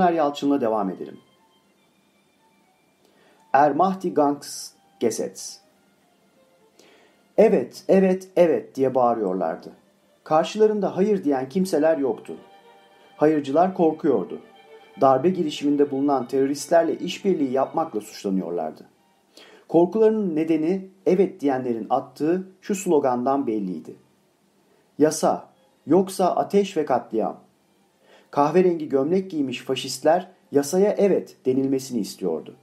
Ömer Yalçın'la devam edelim. Ermahdi Gangs Gesetz Evet, evet, evet diye bağırıyorlardı. Karşılarında hayır diyen kimseler yoktu. Hayırcılar korkuyordu. Darbe girişiminde bulunan teröristlerle işbirliği yapmakla suçlanıyorlardı. Korkularının nedeni evet diyenlerin attığı şu slogandan belliydi. Yasa, yoksa ateş ve katliam. Kahverengi gömlek giymiş faşistler yasaya evet denilmesini istiyordu.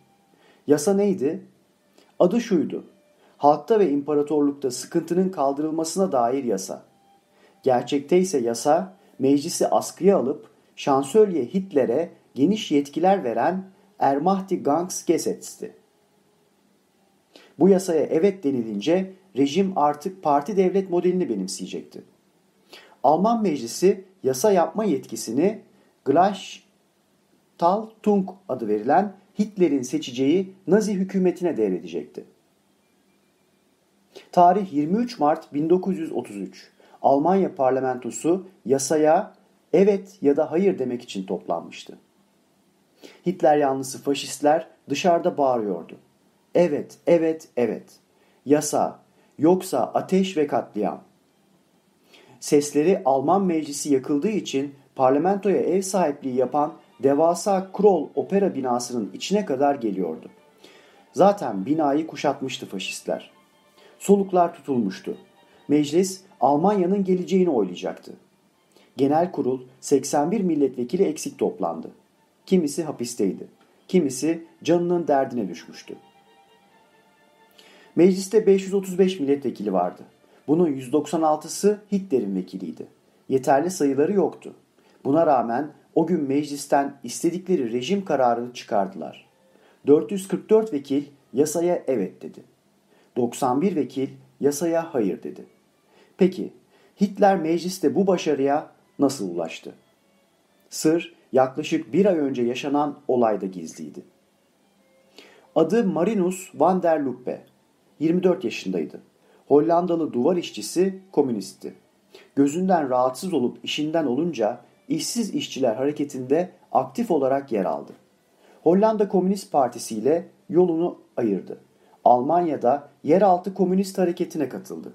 Yasa neydi? Adı şuydu. Halkta ve imparatorlukta sıkıntının kaldırılmasına dair yasa. Gerçekte ise yasa meclisi askıya alıp şansölye Hitler'e geniş yetkiler veren Ermahdi Gangs Gesetz'ti. Bu yasaya evet denilince rejim artık parti devlet modelini benimseyecekti. Alman meclisi yasa yapma yetkisini Gleichschaltung adı verilen Hitler'in seçeceği Nazi hükümetine devredecekti. Tarih 23 Mart 1933. Almanya parlamentosu yasaya evet ya da hayır demek için toplanmıştı. Hitler yanlısı faşistler dışarıda bağırıyordu. Evet, evet, evet. Yasa, yoksa ateş ve katliam. Sesleri Alman meclisi yakıldığı için parlamentoya ev sahipliği yapan devasa Kroll opera binasının içine kadar geliyordu. Zaten binayı kuşatmıştı faşistler. Soluklar tutulmuştu. Meclis Almanya'nın geleceğini oylayacaktı. Genel kurul 81 milletvekili eksik toplandı. Kimisi hapisteydi. Kimisi canının derdine düşmüştü. Mecliste 535 milletvekili vardı. Bunun 196'sı Hitler'in vekiliydi. Yeterli sayıları yoktu. Buna rağmen o gün meclisten istedikleri rejim kararını çıkardılar. 444 vekil yasaya evet dedi. 91 vekil yasaya hayır dedi. Peki Hitler mecliste bu başarıya nasıl ulaştı? Sır yaklaşık bir ay önce yaşanan olayda gizliydi. Adı Marinus van der Luppe. 24 yaşındaydı. Hollandalı duvar işçisi, komünistti. Gözünden rahatsız olup işinden olunca işsiz işçiler hareketinde aktif olarak yer aldı. Hollanda Komünist Partisi ile yolunu ayırdı. Almanya'da yeraltı komünist hareketine katıldı.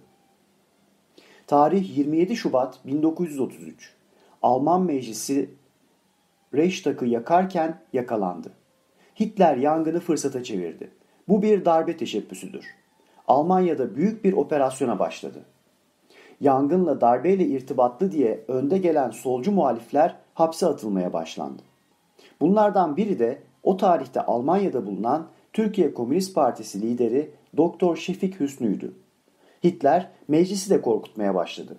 Tarih 27 Şubat 1933. Alman Meclisi Reichstag'ı yakarken yakalandı. Hitler yangını fırsata çevirdi. Bu bir darbe teşebbüsüdür. Almanya'da büyük bir operasyona başladı. Yangınla darbeyle irtibatlı diye önde gelen solcu muhalifler hapse atılmaya başlandı. Bunlardan biri de o tarihte Almanya'da bulunan Türkiye Komünist Partisi lideri Doktor Şefik Hüsnü'ydü. Hitler meclisi de korkutmaya başladı.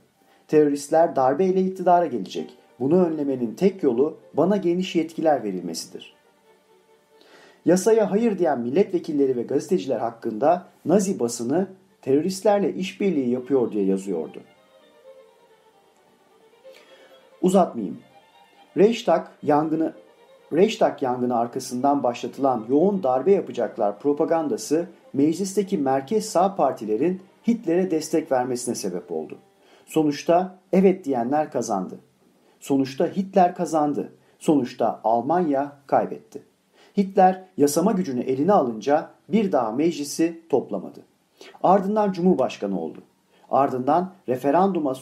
Teröristler darbeyle iktidara gelecek. Bunu önlemenin tek yolu bana geniş yetkiler verilmesidir. Yasaya hayır diyen milletvekilleri ve gazeteciler hakkında Nazi basını teröristlerle işbirliği yapıyor diye yazıyordu. Uzatmayayım. Reichstag yangını Reichstag yangını arkasından başlatılan yoğun darbe yapacaklar propagandası meclisteki merkez sağ partilerin Hitler'e destek vermesine sebep oldu. Sonuçta evet diyenler kazandı. Sonuçta Hitler kazandı. Sonuçta Almanya kaybetti. Hitler yasama gücünü eline alınca bir daha meclisi toplamadı. Ardından Cumhurbaşkanı oldu. Ardından referanduma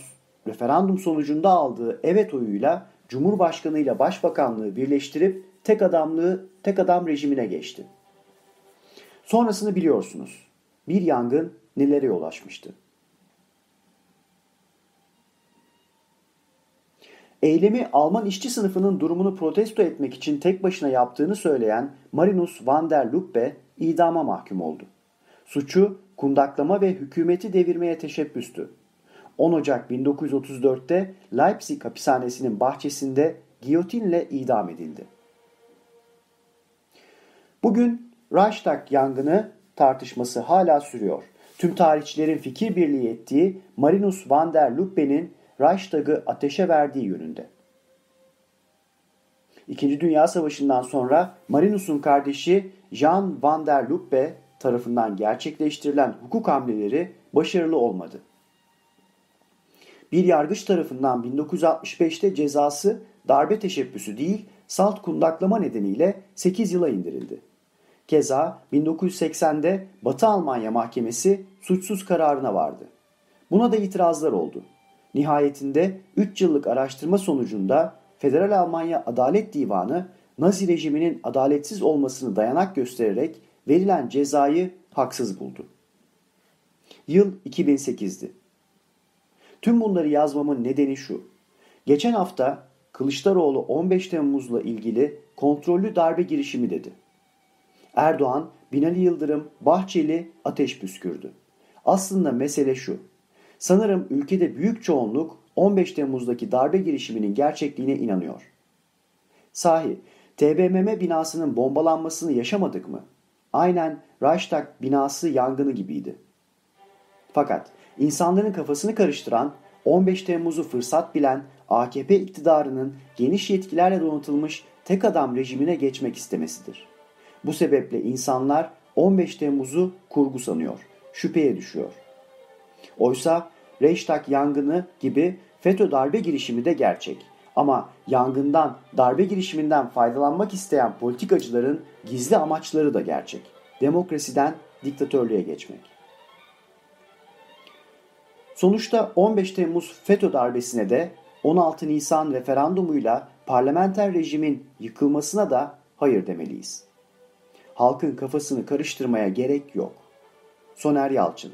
referandum sonucunda aldığı evet oyuyla Cumhurbaşkanı ile Başbakanlığı birleştirip tek adamlığı tek adam rejimine geçti. Sonrasını biliyorsunuz. Bir yangın nelere yol açmıştı. Eylemi Alman işçi sınıfının durumunu protesto etmek için tek başına yaptığını söyleyen Marinus van der Luppe idama mahkum oldu. Suçu kundaklama ve hükümeti devirmeye teşebbüstü. 10 Ocak 1934'te Leipzig hapishanesinin bahçesinde giyotinle idam edildi. Bugün Reichstag yangını tartışması hala sürüyor. Tüm tarihçilerin fikir birliği ettiği Marinus van der Lubbe'nin Reichstag'ı ateşe verdiği yönünde. İkinci Dünya Savaşı'ndan sonra Marinus'un kardeşi Jean van der Lubbe tarafından gerçekleştirilen hukuk hamleleri başarılı olmadı. Bir yargıç tarafından 1965'te cezası darbe teşebbüsü değil salt kundaklama nedeniyle 8 yıla indirildi. Keza 1980'de Batı Almanya Mahkemesi suçsuz kararına vardı. Buna da itirazlar oldu. Nihayetinde 3 yıllık araştırma sonucunda Federal Almanya Adalet Divanı Nazi rejiminin adaletsiz olmasını dayanak göstererek verilen cezayı haksız buldu. Yıl 2008'di. Tüm bunları yazmamın nedeni şu. Geçen hafta Kılıçdaroğlu 15 Temmuz'la ilgili kontrollü darbe girişimi dedi. Erdoğan, Binali Yıldırım, Bahçeli ateş püskürdü. Aslında mesele şu. Sanırım ülkede büyük çoğunluk 15 Temmuz'daki darbe girişiminin gerçekliğine inanıyor. Sahi, TBMM binasının bombalanmasını yaşamadık mı? Aynen Reichstag binası yangını gibiydi. Fakat insanların kafasını karıştıran 15 Temmuz'u fırsat bilen AKP iktidarının geniş yetkilerle donatılmış tek adam rejimine geçmek istemesidir. Bu sebeple insanlar 15 Temmuz'u kurgu sanıyor, şüpheye düşüyor. Oysa Reichstag yangını gibi FETÖ darbe girişimi de gerçek. Ama yangından, darbe girişiminden faydalanmak isteyen politikacıların gizli amaçları da gerçek. Demokrasiden diktatörlüğe geçmek. Sonuçta 15 Temmuz FETÖ darbesine de 16 Nisan referandumuyla parlamenter rejimin yıkılmasına da hayır demeliyiz. Halkın kafasını karıştırmaya gerek yok. Soner Yalçın